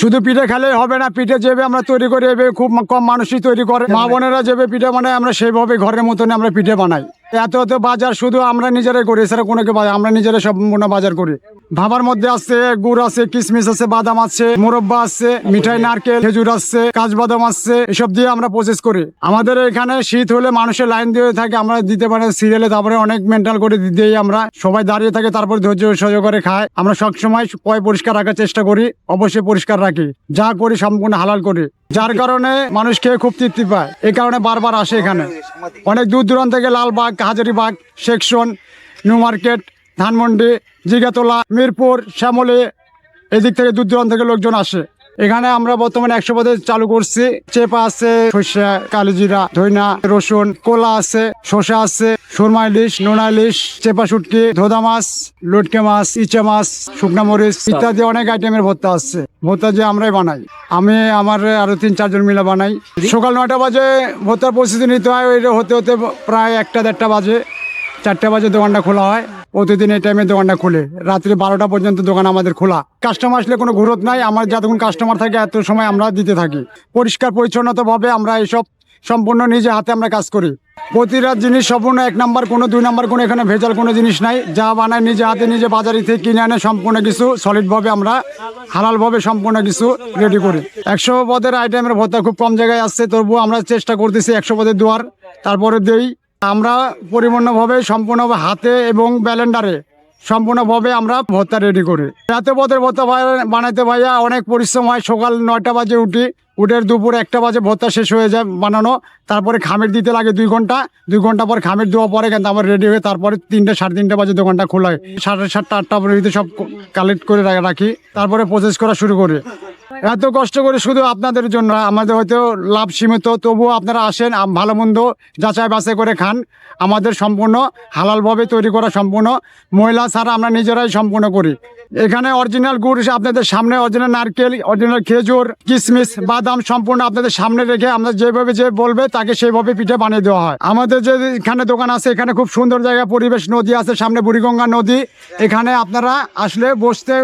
শুধু পিঠে খেলে হবে না পিঠে যেভাবে আমরা তৈরি করি এভাবে খুব কম মানুষই তৈরি করে। মা বোনেরা যেভাবে পিঠে বানায় আমরা সেইভাবে ঘরের মতন আমরা পিঠে বানাই। এত এত বাজার শুধু আমরা নিজেরাই করি এছাড়া কোনো কেউ আমরা নিজেরাই সম্পূর্ণ বাজার করি। ভাবার মধ্যে আছে গুড় আছে কিশমিশ আছে বাদাম আছে মোরব্বা আছে মিঠাই নারকেল খেজুর আছে কাজবাদাম আছে এসব দিয়ে আমরা প্রসেস করি। আমাদের এখানে শীত হলে মানুষের লাইন দিয়ে থাকে আমরা দিতে পারি সিরিয়ালে তারপরে অনেক মেন্টাল করে দিই আমরা। সবাই দাঁড়িয়ে থাকে তারপর ধৈর্য সহ্য করে খায়। আমরা সবসময় পয় পরিষ্কার রাখার চেষ্টা করি অবশ্যই পরিষ্কার রাখি। যা করি সম্পূর্ণ হালাল করি। যার কারণে মানুষ খেয়ে খুব তৃপ্তি পায়। এই কারণে বারবার আসে এখানে। অনেক দূর দূরান্ত থেকে Lalbagh Hazaribagh section new market Dhanmondi, Jigatola, Mirpur, Shyamoli, এদিক থেকে দূর দূরান্ত থেকে লোকজন আসে। এখানে আমরা বর্তমানে একশো পদে চালু করছি। চেপা আছে, সর্ষে, কালিজিরা, ধইনা, রসুন, কোলা আছে, শসা আছে, সুরমা ইলিশ, নোনা ইলিশ, চেপা শুটকি, ধোদা মাছ, লটকে মাছ, ইচে মাছ, শুকনা মরিচ ইত্যাদি অনেক আইটেমের ভর্তা আছে। ভর্তা যে আমরাই বানাই। আমি, আমার আরও তিন, চারজন মিলে বানাই। সকাল নয়টা বাজে ভর্তার প্রস্তুতি নিতে হয়। ওই হতে হতে প্রায় একটা দেড়টা বাজে। চারটে বাজে দোকানটা খোলা হয়। প্রতিদিন এই টাইমে দোকানটা খুলে। রাত্রি বারোটা পর্যন্ত দোকান আমাদের খোলা। কাস্টমার আসলে কোনো ঘুরত নাই। আমার যতক্ষণ কাস্টমার থাকে, এত সময় আমরা দিতে থাকি। পরিষ্কার, পরিচ্ছন্নতাভাবে আমরা এইসব সম্পূর্ণ নিজে হাতে আমরা কাজ করি। প্রতিটা জিনিস সম্পূর্ণ এক নাম্বার, কোনো দুই নাম্বার, কোনো এখানে ভেজাল কোনো জিনিস নাই। যা বানায় নিজে হাতে, নিজে বাজারি থেকে কিনে আনে সম্পূর্ণ কিছু সলিডভাবে আমরা, হালালভাবে সম্পূর্ণ কিছু রেডি করি। একশো পদের আইটেমের ভর্তা খুব কম জায়গায় আসছে, তবুও আমরা চেষ্টা করতেছি একশো পদের দুয়ার। তারপরে দেই আমরা পরিপূর্ণভাবে, সম্পূর্ণভাবে হাতে এবং ব্যালেন্ডারে, সম্পূর্ণভাবে আমরা ভর্তা রেডি করি। এত পদের ভর্তা বানাইতে ভাইয়া অনেক পরিশ্রম হয়। সকাল নয়টা বাজে উঠি উঠে দুপুর একটা বাজে ভর্তা শেষ হয়ে যায় বানানো। তারপরে খামির দিতে লাগে দুই ঘণ্টা। দুই ঘণ্টা পর খামির দেওয়া পরে কিন্তু আমার রেডি হয়ে তারপরে তিনটে, সাড়ে তিনটে বাজে দোকানটা খোলা হয়। সাড়ে সাতটা, আটটা পর্যন্ত সব কালেক্ট করে রাখি। তারপরে প্রসেস করা শুরু করি। এত কষ্ট করে শুধু আপনাদের জন্য, আমাদের হয়তো লাভ সীমিত, তবুও আপনারা আসেন ভালো মন্দ যাচাই বাছাই করে খান। আমাদের সম্পূর্ণ, হালালভাবে তৈরি করা সম্পূর্ণ মহিলা ছাড়া আমরা নিজেরাই সম্পূর্ণ করি। এখানে অরিজিনাল গুড় আপনাদের সামনে, অরিজিনাল নারকেল, অরিজিনাল খেজুর কিশমিশ বাদাম সম্পূর্ণ আপনাদের সামনে রেখে আমরা যেভাবে যে বলবে, তাকে সেইভাবে পিঠে বানিয়ে দেওয়া হয়। আমাদের যে এখানে দোকান আছে, এখানে খুব সুন্দর জায়গা, পরিবেশ নদী আছে, সামনে বুড়িগঙ্গা নদী। এখানে আপনারা আসলে বসতে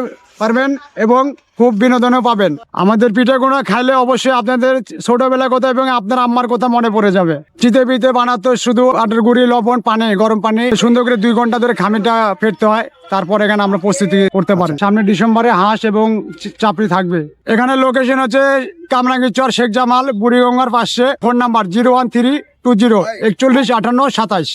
পারবেন এবং খুব বিনোদনও পাবেন। আমাদের পিঠেগুলো খাইলে অবশ্যই আপনাদের ছোটবেলার কথা এবং আপনার আম্মার কথা মনে পড়ে যাবে। চিতে পিঠে বানাতো শুধু আটের গুঁড়ি, লবণ, পানি, গরম পানি, সুন্দর করে দুই ঘণ্টা ধরে খামিটা ফেরতে হয়। তারপর এখানে আমরা প্রস্তুতি করতে পারি। সামনে ডিসেম্বরে হাঁস এবং চাপড়ি থাকবে। এখানে লোকেশন হচ্ছে কামরাঙ্গি চর শেখ জামাল, বুড়িগঙ্গার পাশে। Phone number zero one three two zero একচল্লিশ আটান্ন সাতাইশ